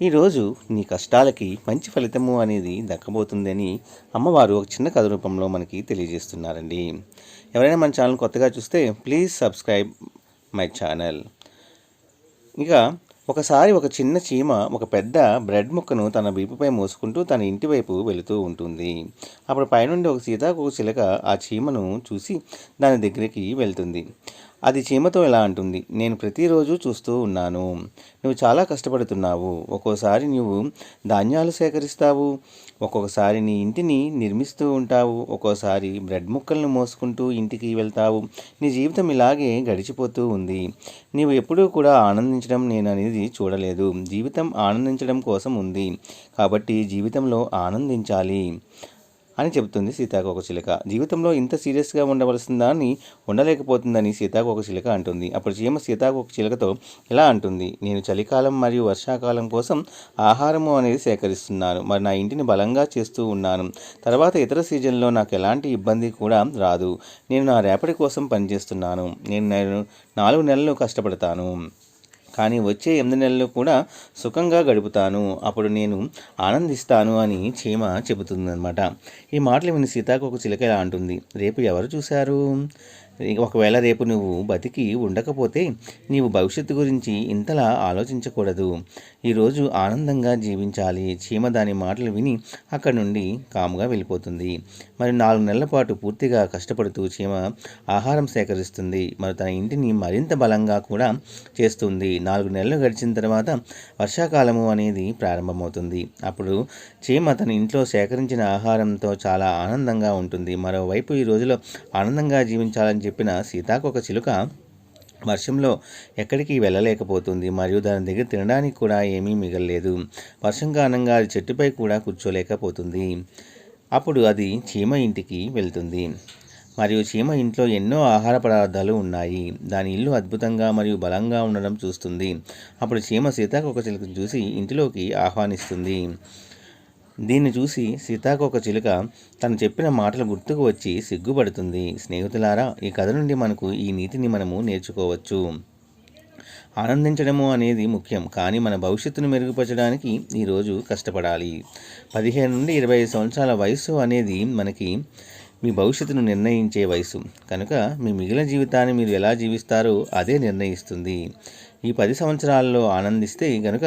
ఈరోజు నీ కష్టాలకి మంచి ఫలితము అనేది దక్కబోతుందని అమ్మవారు ఒక చిన్న కథ రూపంలో మనకి తెలియజేస్తున్నారండి. ఎవరైనా మన ఛానల్ కొత్తగా చూస్తే ప్లీజ్ సబ్స్క్రైబ్ మై ఛానల్. ఇక ఒకసారి ఒక చిన్న చీమ ఒక పెద్ద బ్రెడ్ ముక్కను తన వీపుపై మోసుకుంటూ తన ఇంటి వైపు వెళుతూ ఉంటుంది. అప్పుడు పైనుండి ఒక సీతాకోక చిలక ఆ చీమను చూసి దాని దగ్గరికి వెళ్తుంది. అది చీమతో ఇలా అంటుంది? నేను ప్రతిరోజు చూస్తూ ఉన్నాను. నువ్వు చాలా కష్టపడుతున్నావు. ఒక్కోసారి నువ్వు ధాన్యాలు సేకరిస్తావు. ఒక్కొక్కసారి నీ ఇంటిని నిర్మిస్తూ ఉంటావు. ఒక్కోసారి బ్రెడ్ ముక్కలను మోసుకుంటూ ఇంటికి వెళ్తావు. నీ జీవితం ఇలాగే గడిచిపోతూ ఉంది. నీవు ఎప్పుడూ కూడా ఆనందించడం నేను అనేది చూడలేదు. జీవితం ఆనందించడం కోసం ఉంది. కాబట్టి జీవితంలో ఆనందించాలి. అని చెబుతుంది సీతాకోకచిలుక జీవితంలో ఇంత సీరియస్గా ఉండవలసిన దాన్ని ఉండలేకపోతుందని సీతాకోక చిలక అంటుంది. అప్పుడు చీమ సీతాకోకచిలుకతో ఇలా అంటుంది. నేను చలికాలం మరియు వర్షాకాలం కోసం ఆహారము అనేది సేకరిస్తున్నాను. మరి నా ఇంటిని బలంగా చేస్తూ ఉన్నాను. తర్వాత ఇతర సీజన్లో నాకు ఎలాంటి ఇబ్బంది కూడా రాదు. నేను నా రేపటి కోసం పనిచేస్తున్నాను. నేను నేను నాలుగు నెలలు కష్టపడతాను. కానీ వచ్చే ఎనిమిది నెలలు కూడా సుఖంగా గడుపుతాను. అప్పుడు నేను ఆనందిస్తాను అని చీమ చెబుతుందన్నమాట. ఈ మాటలు విని సీతాకోక చిలక ఇలా అంటుంది. రేపు ఎవరు చూశారు? ఒకవేళ రేపు నువ్వు బతికి ఉండకపోతే నీవు భవిష్యత్తు గురించి ఇంతలా ఆలోచించకూడదు. ఈరోజు ఆనందంగా జీవించాలి. చీమ దాని మాటలు విని అక్కడి నుండి కాముగా వెళ్ళిపోతుంది. మరి నాలుగు నెలల పాటు పూర్తిగా కష్టపడుతూ చీమ ఆహారం సేకరిస్తుంది. మరి తన ఇంటిని మరింత బలంగా కూడా చేస్తుంది. నాలుగు నెలలు గడిచిన తర్వాత వర్షాకాలము అనేది ప్రారంభమవుతుంది. అప్పుడు చీమ తన ఇంట్లో సేకరించిన ఆహారంతో చాలా ఆనందంగా ఉంటుంది. మరోవైపు ఈ రోజులో ఆనందంగా జీవించాలని చెప్పిన సీతాకొక చిలుక వర్షంలో ఎక్కడికి వెళ్ళలేకపోతుంది మరియు దాని దగ్గర తినడానికి కూడా ఏమీ మిగలలేదు. వర్షం కారణంగా అది చెట్టుపై కూడా కూర్చోలేకపోతుంది. అప్పుడు అది చీమ ఇంటికి వెళ్తుంది. మరియు చీమ ఇంట్లో ఎన్నో ఆహార పదార్థాలు ఉన్నాయి. దాని ఇల్లు అద్భుతంగా మరియు బలంగా ఉండడం చూస్తుంది. అప్పుడు చీమ సీతాకొక చిలుకను చూసి ఇంటిలోకి ఆహ్వానిస్తుంది. దీన్ని చూసి సీతాకోక చిలుక తను చెప్పిన మాటలు గుర్తుకు వచ్చి సిగ్గుపడుతుంది. స్నేహితులారా ఈ కథ నుండి మనకు ఈ నీతిని మనము నేర్చుకోవచ్చు. ఆనందించడము అనేది ముఖ్యం కానీ మన భవిష్యత్తును మెరుగుపరచడానికి ఈరోజు కష్టపడాలి. పదిహేను నుండి ఇరవై సంవత్సరాల వయసు అనేది మనకి మీ భవిష్యత్తును నిర్ణయించే వయసు కనుక మీ మిగిలిన జీవితాన్ని మీరు ఎలా జీవిస్తారో అదే నిర్ణయిస్తుంది. ఈ పది సంవత్సరాల్లో ఆనందిస్తే కనుక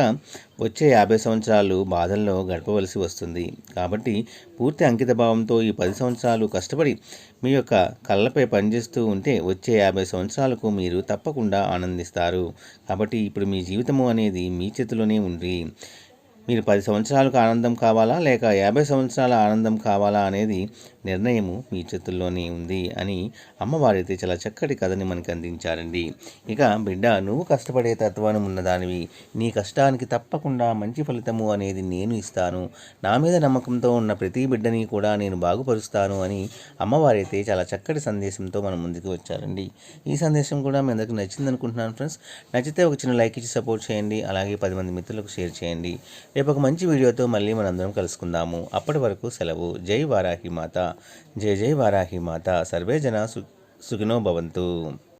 వచ్చే యాభై సంవత్సరాలు బాధల్లో గడపవలసి వస్తుంది. కాబట్టి పూర్తి అంకితభావంతో ఈ పది సంవత్సరాలు కష్టపడి మీ యొక్క కళ్ళపై పనిచేస్తూ ఉంటే వచ్చే యాభై సంవత్సరాలకు మీరు తప్పకుండా ఆనందిస్తారు. కాబట్టి ఇప్పుడు మీ జీవితము అనేది మీ చేతిలోనే ఉంది. మీరు పది సంవత్సరాలకు ఆనందం కావాలా లేక యాభై సంవత్సరాల ఆనందం కావాలా అనేది నిర్ణయము మీ చేతుల్లోనే ఉంది అని అమ్మవారైతే చాలా చక్కటి కథని మనకు అందించారండి. ఇక బిడ్డ నువ్వు కష్టపడే తత్వానం ఉన్నదానివి. నీ కష్టానికి తప్పకుండా మంచి ఫలితము అనేది నేను ఇస్తాను. నా మీద నమ్మకంతో ఉన్న ప్రతి బిడ్డని కూడా నేను బాగుపరుస్తాను అని అమ్మవారైతే చాలా చక్కటి సందేశంతో మన ముందుకు వచ్చారండి. ఈ సందేశం కూడా మీ అందరికీ నచ్చింది అనుకుంటున్నాను ఫ్రెండ్స్. నచ్చితే ఒక చిన్న లైక్ ఇచ్చి సపోర్ట్ చేయండి. అలాగే పది మంది మిత్రులకు షేర్ చేయండి. రేపు ఒక మంచి వీడియోతో మళ్ళీ మనందరం కలుసుకుందాము. అప్పటి వరకు సెలవు. జై వారాహి మాత. జై జై వారాహి మాత. సర్వే జన సు సుఖినో భవంతు.